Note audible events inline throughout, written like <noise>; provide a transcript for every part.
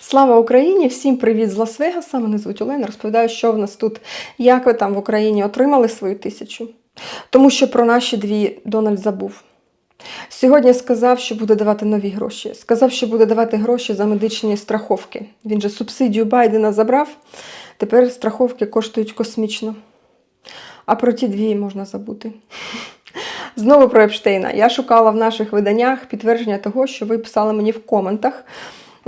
Слава Україні! Всім привіт з Лас-Вегаса. Мене звуть Олена. Розповідаю, що в нас тут, як ви там в Україні отримали свою тисячу. Тому що про наші дві Дональд забув. Сьогодні сказав, що буде давати нові гроші. Сказав, що буде давати гроші за медичні страховки. Він же субсидію Байдена забрав. Тепер страховки коштують космічно. А про ті дві можна забути. <laughs> Знову про Епштейна. Я шукала в наших виданнях підтвердження того, що ви писали мені в коментах.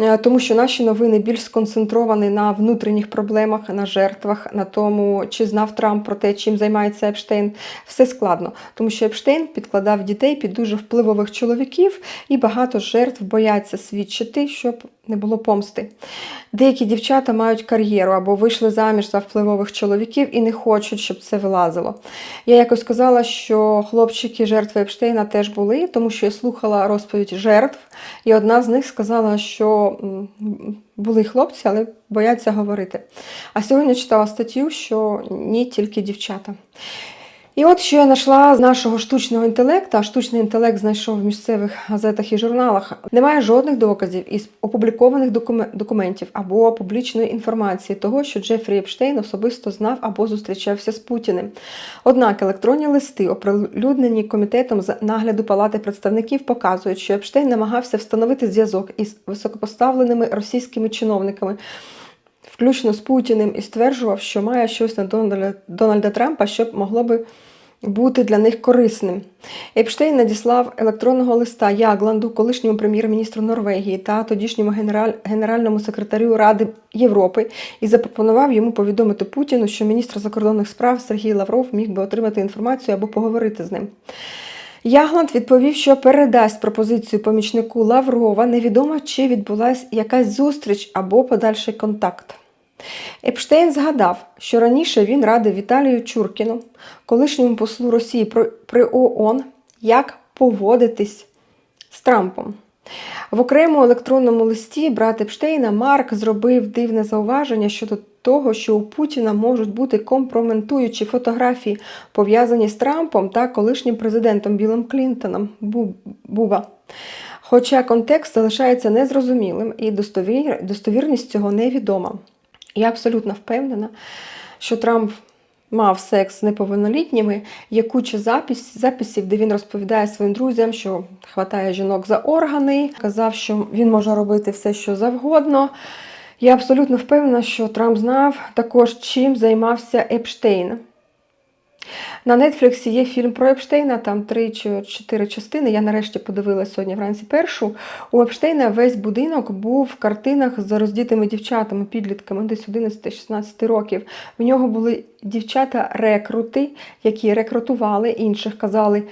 Е, Тому що наші новини більш сконцентровані на внутрішніх проблемах, на жертвах, на тому, чи знав Трамп про те, чим займається Епштейн. Все складно, тому що Епштейн підкладав дітей під дуже впливових чоловіків, і багато жертв бояться свідчити, щоб не було помсти. Деякі дівчата мають кар'єру або вийшли заміж за впливових чоловіків і не хочуть, щоб це вилазило. Я якось сказала, що хлопчики жертви Епштейна теж були, тому що я слухала розповідь жертв, і одна з них сказала, що були хлопці, але бояться говорити. А сьогодні читала статтю, що ні, тільки дівчата. І от що я знайшла з нашого штучного інтелекту, а штучний інтелект знайшов в місцевих газетах і журналах. Немає жодних доказів із опублікованих документів або публічної інформації того, що Джефрі Епштейн особисто знав або зустрічався з Путіним. Однак електронні листи, оприлюднені комітетом з нагляду Палати представників, показують, що Епштейн намагався встановити зв'язок із високопоставленими російськими чиновниками включно з Путіним, і стверджував, що має щось на Дональда, Дональда Трампа, що могло би бути для них корисним. Епштейн надіслав електронного листа Ягланду, колишньому прем'єр-міністру Норвегії та тодішньому генераль, генеральному секретарю Ради Європи і запропонував йому повідомити Путіну, що міністр закордонних справ Сергій Лавров міг би отримати інформацію або поговорити з ним. Ягланд відповів, що передасть пропозицію помічнику Лаврова. Невідомо, чи відбулася якась зустріч або подальший контакт. Епштейн згадав, що раніше він радив Віталію Чуркіну, колишньому послу Росії при- ООН, як поводитись з Трампом. В окремому електронному листі брат Епштейна Марк зробив дивне зауваження щодо того, що у Путіна можуть бути компрометуючі фотографії, пов'язані з Трампом та колишнім президентом Білом Клінтоном Буба. Хоча контекст залишається незрозумілим і достовір... достовірність цього невідома. Я абсолютно впевнена, що Трамп мав секс з неповнолітніми, є куча запис, записів, де він розповідає своїм друзям, що хватає жінок за органи, казав, що він може робити все, що завгодно. Я абсолютно впевнена, що Трамп знав також, чим займався Епштейн. На Нетфліксі є фільм про Епштейна, там три чи чотири частини. Я нарешті подивилася сьогодні вранці першу. У Епштейна весь будинок був в картинах з роздітими дівчатами, підлітками, десь 11-16 років. В нього були дівчата-рекрути, які рекрутували інших, казали.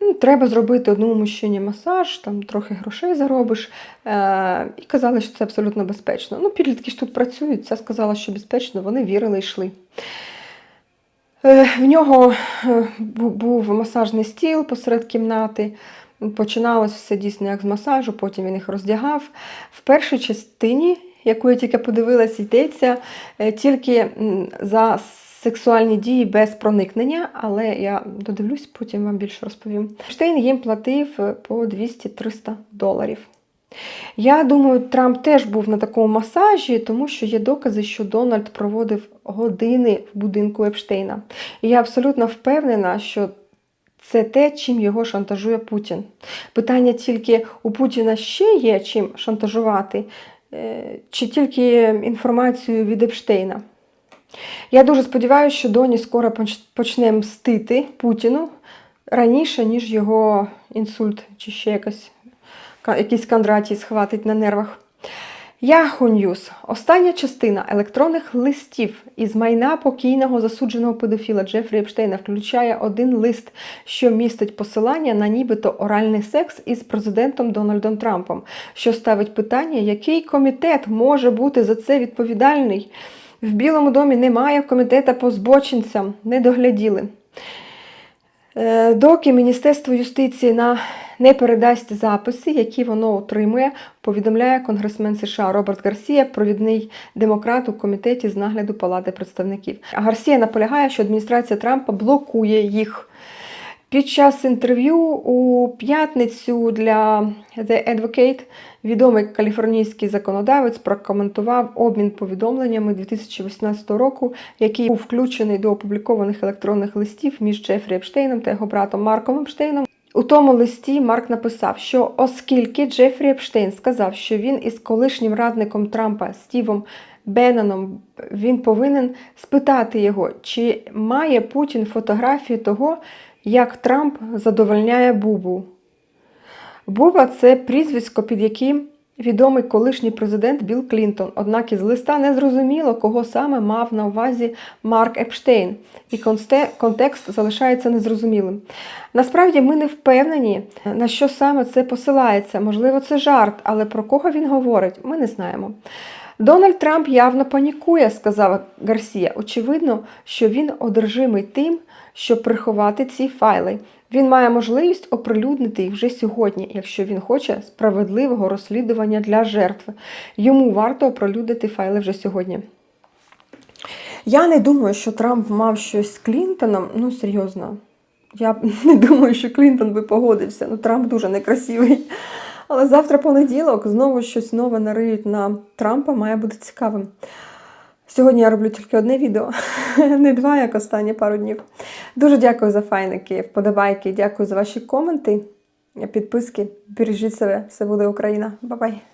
«Ну, Треба зробити одному мужчині масаж, там трохи грошей заробиш. Е- і казали, що це абсолютно безпечно. Ну, підлітки ж тут працюють, ця сказала, що безпечно, вони вірили і йшли. Е, В нього е, був масажний стіл посеред кімнати. Починалось все дійсно як з масажу, потім він їх роздягав. В першій частині, яку я тільки подивилась, йдеться е, тільки за сексуальні дії без проникнення, але я додивлюсь, потім вам більше розповім. Штейн їм платив по 200-300 доларів. Я думаю, Трамп теж був на такому масажі, тому що є докази, що Дональд проводив години в будинку Епштейна. І я абсолютно впевнена, що це те, чим його шантажує Путін. Питання тільки у Путіна ще є чим шантажувати, е, чи тільки інформацію від Епштейна. Я дуже сподіваюся, що Доні скоро почне мстити Путіну раніше, ніж його інсульт чи ще якась, ка- якийсь Кондратій схватить на нервах. Yahoo News. Остання частина електронних листів із майна покійного засудженого педофіла Джефрі Епштейна включає один лист, що містить посилання на нібито оральний секс із президентом Дональдом Трампом, що ставить питання, який комітет може бути за це відповідальний. В Білому домі немає комітета по збочинцям, не догляділи. Е, Доки Міністерство юстиції на не передасть записи, які воно отримує, повідомляє конгресмен США Роберт Гарсія, провідний демократ у комітеті з нагляду Палати представників. А Гарсія наполягає, що адміністрація Трампа блокує їх. Під час інтерв'ю у п'ятницю для The Advocate відомий каліфорнійський законодавець прокоментував обмін повідомленнями 2018 року, який був включений до опублікованих електронних листів між Джефрі Епштейном та його братом Марком Епштейном. У тому листі Марк написав, що оскільки Джефрі Епштейн сказав, що він із колишнім радником Трампа Стівом Бенноном він повинен спитати його, чи має Путін фотографію того, як Трамп задовольняє Бубу. Буба це прізвисько, під яким відомий колишній президент Білл Клінтон. Однак із листа не зрозуміло, кого саме мав на увазі Марк Епштейн, і контекст залишається незрозумілим. Насправді ми не впевнені, на що саме це посилається. Можливо, це жарт, але про кого він говорить, ми не знаємо. Дональд Трамп явно панікує, сказав Гарсія. Очевидно, що він одержимий тим, щоб приховати ці файли. Він має можливість оприлюднити їх вже сьогодні, якщо він хоче справедливого розслідування для жертви. Йому варто оприлюднити файли вже сьогодні. Я не думаю, що Трамп мав щось з Клінтоном. Ну, серйозно. Я <laughs> не думаю, що Клінтон би погодився. Ну, Трамп дуже некрасивий. Але завтра понеділок знову щось нове нариють на Трампа, має бути цікавим. Сьогодні я роблю тільки одне відео, <laughs> не два, як останні пару днів. Дуже дякую за файники, вподобайки, дякую за ваші коменти, підписки. Бережіть себе, все буде Україна. Бай-бай!